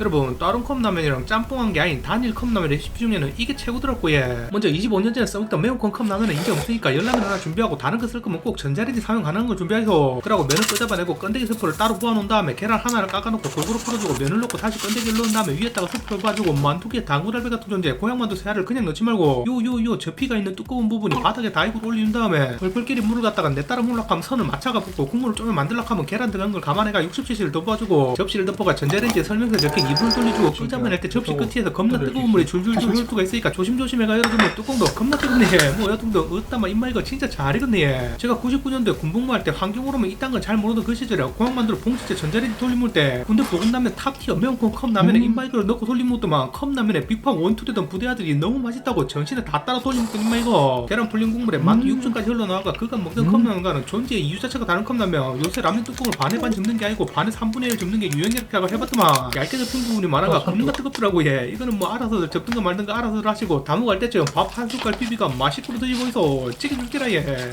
여러분 다른 컵라면이랑 짬뽕한 게 아닌 단일 컵라면 레시피 중에는 이게 최고더라고 예. 먼저 25년 전에 써먹던 매운콘 컵라면은 인기 없으니까 열라면 하나 준비하고 다른 거 쓸 거면 꼭 전자레인지 사용 가능한 거 준비해서 그러고 면을 끄잡아내고 건더기 스프를 따로 부어놓은 다음에 계란 하나를 깎아놓고 골고루 풀어주고 면을 넣고 다시 건더기를 넣은 다음에 위에다가 스프를 부어주고 만두기에 당구달배 같은 존재 고향만두 새알을 그냥 넣지 말고 요요요 접히가 있는 두꺼운 부분이 바닥에 다이브를 올린 다음에 벌벌끼리 물을 갖다가 내 따라 물락하면 선을 맞춰가 붓고 국물을 좀 만들려고 하면 계란 들어간 걸 감안해가 60cc를 더 부어주고 접시를 덮어가 전자레인지에 설명서에 적힌 2분을 돌려주고 끄잡아낼 때 접시 끝에서 겁나 뜨거운 물이 줄줄줄 수가 있으니까 조심조심 해가 열어주면 뚜껑도 겁나 뜨겁네. 뭐 여튼도 어따마 입마 이거 진짜 잘 익었네. 제가 99년도에 군복무할 때 환경으로면 이딴 건 잘 모르던 그 시절에 공항만두로 봉지째 전자레인지 돌림물 때 군대 보급라면 탑티어 매운콘 컵라면에 입마이크를 넣고 돌림물도만 컵라면에 빅팡 원투되던 부대 아들이 너무 맛있다고 정신을 다 따라 돌림먹고 입마 이거 계란 불린 국물에 만두 육전까지 흘러나와가 그간 먹던 컵라면과는 존재의 이유 자체가 다른 컵라면. 요새 라면 뚜껑을 반에 반 접는 게 아니고 반에 3분의 1 접는 게 유행이라고 해봤더만. 얇게 접힌 부분이 많아가 겁나 뜨겁더라고 얘 이거는 뭐 알아서 접든가 말든가 알아서 하시고 다 먹을 때쯤 밥 한 숟갈 비비가 맛있게 드시고 있어 찌개 줄게라 얘